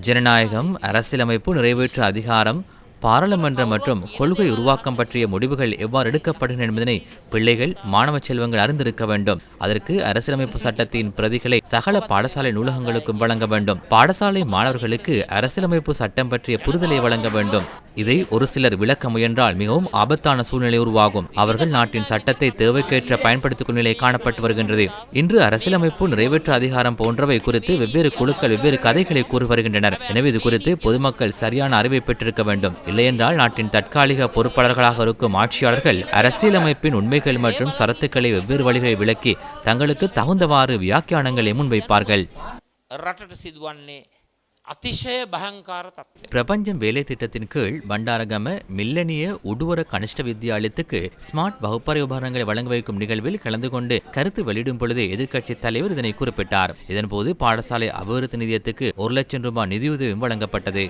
ஜனநாயகம் அரசியலமைப்பு நிறைவேற்று அதிகாரம் பாராளுமன்றம் மற்றும் கொள்கை உருவாக்கம் பற்றிய முடிவுகள் எவ்வாறு எடுக்கப்படுகின்றன என்பதனை பிள்ளைகள் மாணவ செல்வங்கள் அறிந்திருக்க வேண்டும். அதற்கு அரசியலமைப்பு சட்டத்தின் பிரதிகளை சகல பாடசாலை நூலகங்களுக்கும் வழங்க வேண்டும். பாடசாலை மாணவர்களுக்கு அரசியலமைப்பு சட்டம் பற்றிய புரிதலை வழங்க வேண்டும். இதை ஒரு சிலர் விளக்க முயன்றால் மிகவும் ஆபத்தான சூழ்நிலை உருவாகும். அவர்கள் நாட்டின் சட்டத்தை தேவைக்கேற்ற பயன்படுத்திக் கொள்ளும் நிலை காணப்பட்டு வருகின்றது. இன்று அரசியலமைப்பு நிறைவேற்று அதிகாரம் போன்றவை குறித்து வெவ்வேறு குழுக்கள் வெவ்வேறு கதைகளை கூறி வருகின்றனர். எனவே இது குறித்து பொதுமக்கள் சரியான அறிவை பெற்றிருக்க வேண்டும். இல்லையென்றால் நாட்டின் தற்காலிக பொறுப்பாளர்களாக இருக்கும் ஆட்சியாளர்கள் அரசியலமைப்பின் உண்மைகள் மற்றும் சரத்துக்களை வெவ்வேறு வழிகளை விளக்கி தங்களுக்கு தகுந்தவாறு வியாக்கியானங்களை முன்வைப்பார்கள். பிரபஞ்சம் வேலை திட்டத்தின் கீழ் பண்டாரகம மில்லனிய உடுவர கனிஷ்ட வித்தியாலயத்துக்கு ஸ்மார்ட் வகுப்பறை உபகரணங்களை வழங்க வைக்கும் நிகழ்வில் கலந்து கொண்டு கருத்து வெளியிடும் பொழுது எதிர்க்கட்சி தலைவர் இதனை குறிப்பிட்டார். இதன்போது பாடசாலை அபிவிருத்தி நிதியத்துக்கு ஒரு லட்சம் ரூபாய் நிதியுதவியும் வழங்கப்பட்டது.